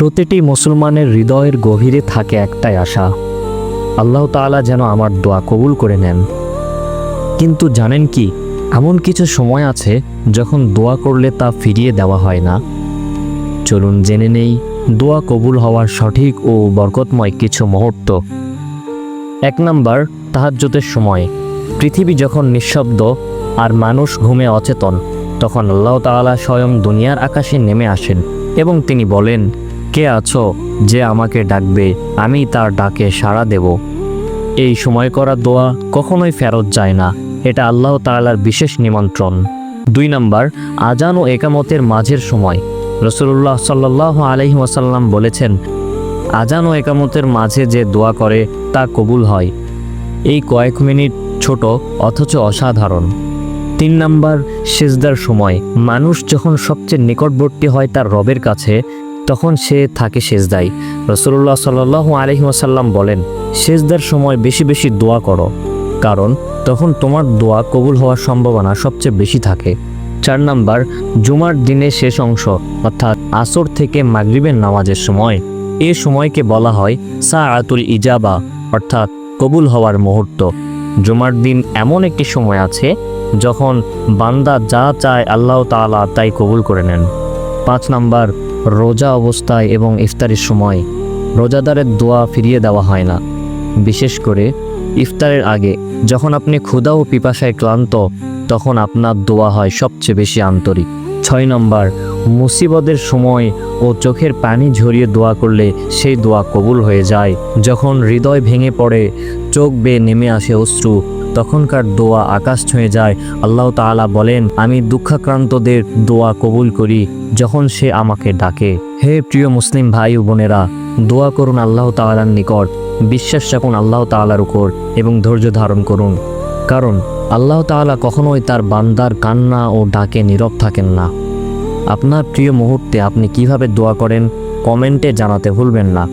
প্রতিটি মুসলমানের হৃদয়ের গভীরে থাকে একটাই আশা। আল্লাহ তাআলা যেন আমার দোয়া কবুল করে নেন। কিন্তু জানেন কি, এমন কিছু সময় আছে যখন দোয়া করলে তা ফিরিয়ে দেওয়া হয় না। চলুন জেনে নেই, দোয়া কবুল হওয়ার সঠিক ও বরকতময় কিছু মুহূর্ত। এক নাম্বার, তাহাজ্জুদের সময়। পৃথিবী যখন নিঃশব্দ আর মানুষ ঘুমে অচেতন, তখন আল্লাহ তাআলা স্বয়ং দুনিয়ার আকাশে নেমে আসেন এবং তিনি বলেন কে আছো যে আমাকে ডাকবে? আমি তার ডাকে সাড়া দেব। এই সময় করা দোয়া কখনোই ফেরত যায় না। এটা আল্লাহ তাআলার বিশেষ নিমন্ত্রণ। দুই নম্বর, আজান ও একামতের মাঝের সময়। রসুল্লাহ সাল্লাহ আলহি ওয়াসাল্লাম বলেছেন, আজান ও একামতের মাঝে যে দোয়া করে, তা কবুল হয়। এই কয়েক মিনিট ছোট অথচ অসাধারণ। তিন নাম্বার, সেজদার সময়। মানুষ যখন সবচেয়ে নিকটবর্তী হয় তার রবের কাছে তখন সে থাকে সেজদায়। রসুল্লাহ সাল্লাহ আলহি ওয়াসাল্লাম বলেন, সেজদার সময় বেশি বেশি দোয়া করো, কারণ তখন তোমার দোয়া কবুল হওয়ার সম্ভাবনা সবচেয়ে বেশি থাকে। চার নাম্বার, জুমার দিনের শেষ অংশ, অর্থাৎ আসর থেকে মাগরিবের নামাজের সময়। এ সময়কে বলা হয় সা আতুল ইজাবা, অর্থাৎ কবুল হওয়ার মুহূর্ত। জুমার দিন এমন একটি সময় আছে যখন বান্দা যা চায় আল্লাহ তাআলা তাই কবুল করে নেন। পাঁচ নাম্বার রোজা অবস্থায় এবং ইফতারের সময় রোজাদারের দোয়া ফিরিয়ে দেওয়া হয় না। বিশেষ করে ইফতারের আগে যখন আপনি ক্ষুধা ও পিপাসায় ক্লান্ত, তখন আপনার দোয়া হয় সবচেয়ে বেশি আন্তরিক। ছয় নম্বর, মুসিবতের সময় ও চোখের পানি ঝরিয়ে দোয়া করলে সেই দোয়া কবুল হয়ে যায়। যখন হৃদয় ভেঙে পড়ে, চোখ বেয়ে নেমে আসে অশ্রু তখনকার দোয়া আকাশ ছুঁয়ে যায়। আল্লাহ তাআলা বলেন, আমি দুঃখাক্রান্তদের দোয়া কবুল করি যখন সে আমাকে ডাকে। হে প্রিয় মুসলিম ভাই ও বোনেরা, দোয়া করুন আল্লাহ তাআলার নিকট, বিশ্বাস রাখুন আল্লাহ তাআলার উপর এবং ধৈর্য ধারণ করুন। কারণ আল্লাহ তাআলা কখনোই তার বান্দার কান্না ও ডাকে নীরব থাকেন না। আপনার প্রিয় মুহূর্তে আপনি কীভাবে দোয়া করেন, কমেন্টে জানাতে ভুলবেন না।